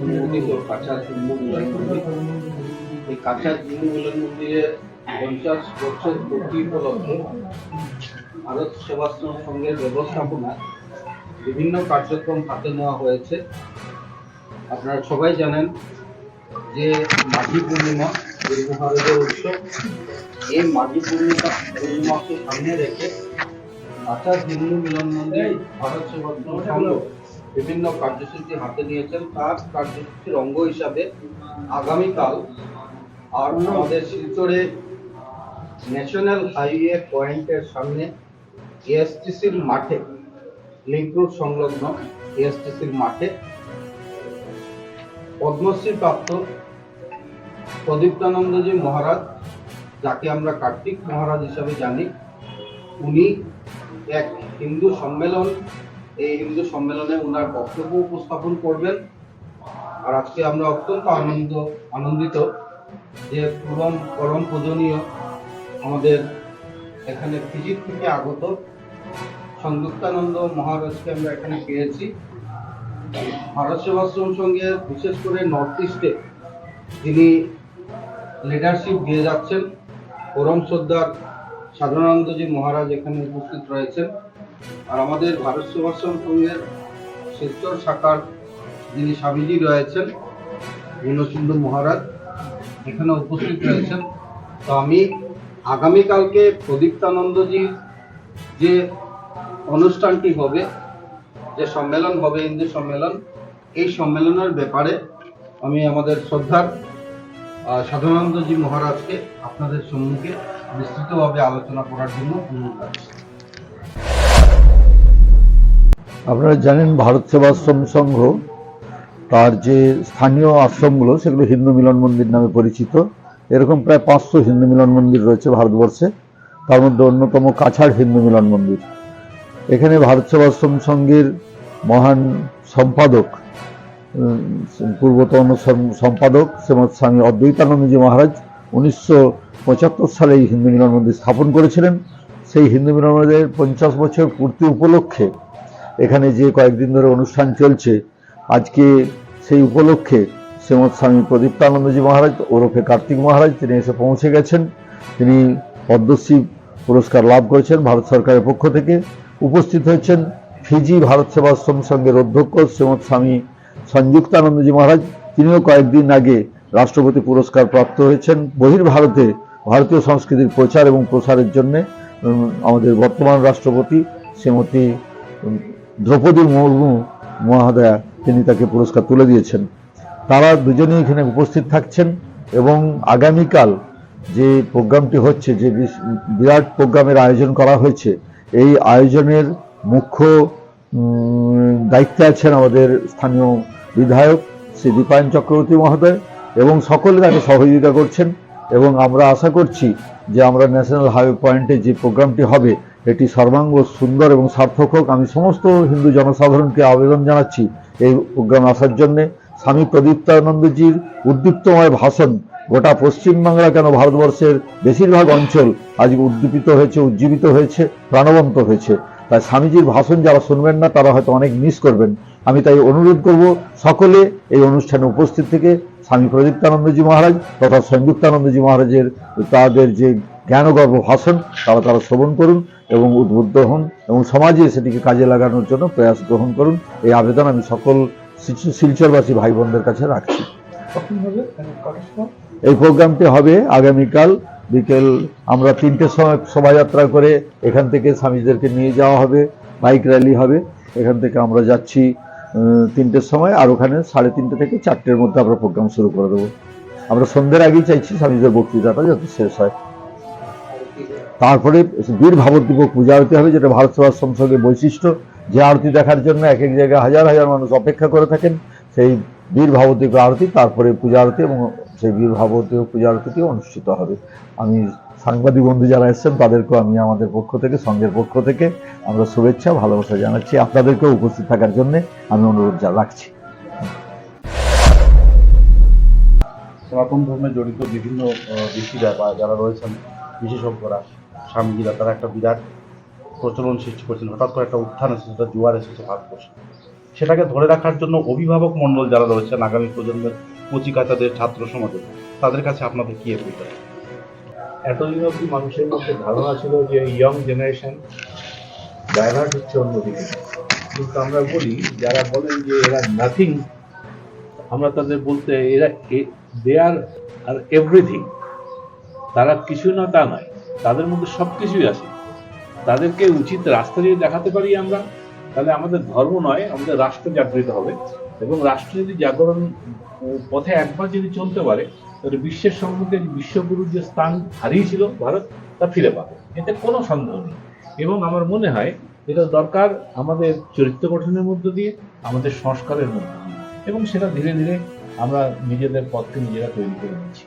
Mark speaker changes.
Speaker 1: উন্মোচিত কাঁচা মিলন মন্দির এই ভারত সেবাশ্রম সঙ্গের ব্যবস্থাপনা বিভিন্ন কার্যক্রম হাতে নেওয়া হয়েছে আপনারা সবাই জানেন যে মাঘী পূর্ণিমা দুর্গাভারতের উৎসব এই মাঘী পূর্ণিমা পূর্ণিমাকে সামনে রেখে কাঁচা হিন্দু মিলন মন্দির ভারত সেবাশ্রম সংঘ বিভিন্ন কার্যসূচি হাতে নিয়েছেন। তার কার্যসূচির অঙ্গ হিসাবে আগামীকাল আর আমাদের শিলচরে ন্যাশনাল হাইওয়ে পয়েন্টের সামনে এএসটিসির মাঠে, লিঙ্ক রোড সংলগ্ন এএসটিসির মাঠে পদ্মশ্রী প্রাপ্ত প্রদীপ্তানন্দজি মহারাজ, যাকে আমরা কার্তিক মহারাজ হিসাবে জানি, উনি এক হিন্দু সম্মেলন এই হিন্দু সম্মেলনে ওনার বক্তব্য উপস্থাপন করবেন। আর আজকে আমরা অত্যন্ত আনন্দ, আনন্দিত যে পরম পরম পূজনীয় আমাদের এখানে ফিজির থেকে আগত সংযুক্তানন্দ মহারাজকে আমরা এখানে পেয়েছি। ভারত সেবাশ্রম সঙ্গে বিশেষ করে নর্থ ইস্টে যিনি লিডারশিপ দিয়ে যাচ্ছেন, পরম শ্রদ্ধার সাধারণানন্দজি মহারাজ এখানে উপস্থিত রয়েছেন। আর আমাদের ভারত সেবাশ্রম সংঘের শিলচর শাখার যিনি স্বামীজি রয়েছেন দীনসুন্দর মহারাজ এখানে উপস্থিত রয়েছেন। তো আমি আগামীকালকে প্রদীপ্তানন্দজি যে অনুষ্ঠানটি হবে যে সম্মেলন হবে হিন্দু সম্মেলন এই সম্মেলনের ব্যাপারে আমি আমাদের শ্রদ্ধার আহ, মহারাজকে আপনাদের সম্মুখে বিস্তৃতভাবে আলোচনা করার জন্য অনুরোধ রাখছি
Speaker 2: আপনারা জানেন ভারত সেবাশ্রম সংঘ, তার যে স্থানীয় আশ্রমগুলো, সেগুলো হিন্দু মিলন মন্দির নামে পরিচিত। এরকম প্রায় পাঁচশো হিন্দু মিলন মন্দির রয়েছে ভারতবর্ষে। তার মধ্যে অন্যতম কাছাড় হিন্দু মিলন মন্দির। এখানে ভারত সেবাশ্রম সংঘের মহান সম্পাদক পূর্বতন সম্পাদক শ্রীমৎ স্বামী অদ্বৈতানন্দজি মহারাজ, উনিশশো পঁচাত্তর সালে এই হিন্দু মিলন মন্দির স্থাপন করেছিলেন। সেই হিন্দু মিলন মন্দিরের পঞ্চাশ বছর পূর্তি উপলক্ষে এখানে যে কয়েকদিন ধরে অনুষ্ঠান চলছে, আজকে সেই উপলক্ষে শ্রীমৎ স্বামী প্রদীপ্তানন্দজি মহারাজ, ওরফে কার্তিক মহারাজ, তিনি এসে পৌঁছে গেছেন। তিনি পদ্মশ্রী পুরস্কার লাভ করেছেন ভারত সরকারের পক্ষ থেকে। উপস্থিত হয়েছেন ফিজি ভারত সেবাশ্রম সংঘের অধ্যক্ষ শ্রীমৎ স্বামী সংযুক্তানন্দজি মহারাজ। তিনিও কয়েকদিন আগে রাষ্ট্রপতি পুরস্কার প্রাপ্ত হয়েছেন বহির্ভারতে ভারতীয় সংস্কৃতির প্রচার এবং প্রসারের জন্য। আমাদের বর্তমান রাষ্ট্রপতি শ্রীমতী দ্রৌপদী মুর্মু মহাদয়া তিনি তাকে পুরস্কার তুলে দিয়েছেন। তারা দুজনেই এখানে উপস্থিত থাকছেন এবং আগামীকাল যে প্রোগ্রামটি হচ্ছে, যে বিরাট প্রোগ্রামের আয়োজন করা হয়েছে, এই আয়োজনের মুখ্য দায়িত্বে আছেন আমাদের স্থানীয় বিধায়ক শ্রী দীপায়ন চক্রবর্তী মহোদয় এবং সকলে তাকে সহযোগিতা করছেন এবং আমরা আশা করছি যে আমরা ন্যাশনাল হাইওয়ে পয়েন্টে যে প্রোগ্রামটি হবে এটি সর্বাঙ্গ সুন্দর এবং সার্থক হোক। আমি সমস্ত হিন্দু জনসাধারণকে আবেদন জানাচ্ছি এই প্রোগ্রামে আসার জন্যে। স্বামী প্রদীপ্তানন্দজির উদ্দীপ্তময় ভাষণ গোটা পশ্চিমবাংলা কেন ভারতবর্ষের বেশিরভাগ অঞ্চল আজ উদ্দীপিত হয়েছে, উজ্জীবিত হয়েছে, প্রাণবন্ত হয়েছে। তাই স্বামীজির ভাষণ যারা শুনবেন না, তারা হয়তো অনেক মিস করবেন। আমি তাই অনুরোধ করব সকলে এই অনুষ্ঠানে উপস্থিত থেকে স্বামী প্রদীপ্তানন্দজি মহারাজ তথা সংযুক্তানন্দজি মহারাজের, তাদের যে জ্ঞানগর্ভ ভাষণ, তারা তারা শ্রবণ করুন এবং উদ্বুদ্ধ হন এবং সমাজে সেটিকে কাজে লাগানোর জন্য প্রয়াস গ্রহণ করুন। এই আবেদন আমি সকল শিল- শিলচরবাসী ভাই বোনদের কাছে রাখছি। এই প্রোগ্রামটি হবে আগামীকাল বিকেল, আমরা তিনটের সময় শোভাযাত্রা করে এখান থেকে স্বামীদেরকে নিয়ে যাওয়া হবে, বাইক র্যালি হবে। এখান থেকে আমরা যাচ্ছি তিনটের সময় আর ওখানে সাড়ে তিনটে থেকে চারটের মধ্যে আমরা প্রোগ্রাম শুরু করে দেবো। আমরা সন্ধ্যের আগেই চাইছি স্বামীদের বক্তৃতাটা যাতে শেষ হয়। তারপরে বীর ভাবদ্বীপ পূজা আরতি হবে, যেটা ভারত সেবা সংসদের বৈশিষ্ট্য। যে আরতি দেখার জন্য এক এক জায়গায় হাজার হাজার মানুষ অপেক্ষা করে থাকেন, সেই বীর ভাবদ্বীপ আরতি, তারপরে পূজা আরতি এবং সেই বীর ভাবদ্বীপ পূজা আরতিটিও অনুষ্ঠিত হবে। আমি সাংবাদিক বন্ধু যারা এসেছেন, তাদেরকেও আমি আমাদের পক্ষ থেকে, সংঘের পক্ষ থেকে আমরা শুভেচ্ছা, ভালোবাসা জানাচ্ছি। আপনাদেরকেও উপস্থিত থাকার জন্য আমি অনুরোধ রাখছি।
Speaker 3: সনাতন ধর্মে জড়িত বিভিন্ন ব্যক্তিরা বা যারা রয়েছেন বিশেষজ্ঞরা, স্বামীজিরা, তারা একটা বিরাট প্রচলন সৃষ্টি করেছেন হঠাৎ করে একটা উত্থান এসেছে, একটা জোয়ার এসেছে ভারতবর্ষে। সেটাকে ধরে রাখার জন্য অভিভাবক মণ্ডল যারা রয়েছেন আগামী প্রজন্মের কচিকাচাদের ছাত্র সমাজের, তাদের কাছে আপনাদের কি অ্যাপিল
Speaker 4: এতদিন অব্দি মানুষের মধ্যে ধারণা ছিল যে ইয়ং জেনারেশন ডাইভার্ট হচ্ছে অন্যদিকে কিন্তু আমরা বলি, যারা বলেন যে এরা নাথিং আমরা তাদের বলতে এরা দে আর এভরিথিং তারা কিছু না, তা নয়। তাদের মধ্যে সব কিছুই আছে। তাদেরকে উচিত রাস্তা যদি দেখাতে পারি আমরা। তাহলে আমাদের ধর্ম নয়, আমাদের রাষ্ট্র জাগৃত হবে। এবং রাষ্ট্র যদি জাগরণ পথে একবার যদি চলতে পারে, তাহলে বিশ্বের সম্মুখে বিশ্বগুরুর যে স্থান হারিয়েছিল ভারত, তা ফিরে পাবে। এতে কোনো সন্দেহ নেই। এবং আমার মনে হয় এটা দরকার আমাদের চরিত্র গঠনের মধ্য দিয়ে, আমাদের সংস্কারের মধ্য দিয়ে। এবং সেটা ধীরে ধীরে আমরা নিজেদের পথকে নিজেরা তৈরি করে নিচ্ছি।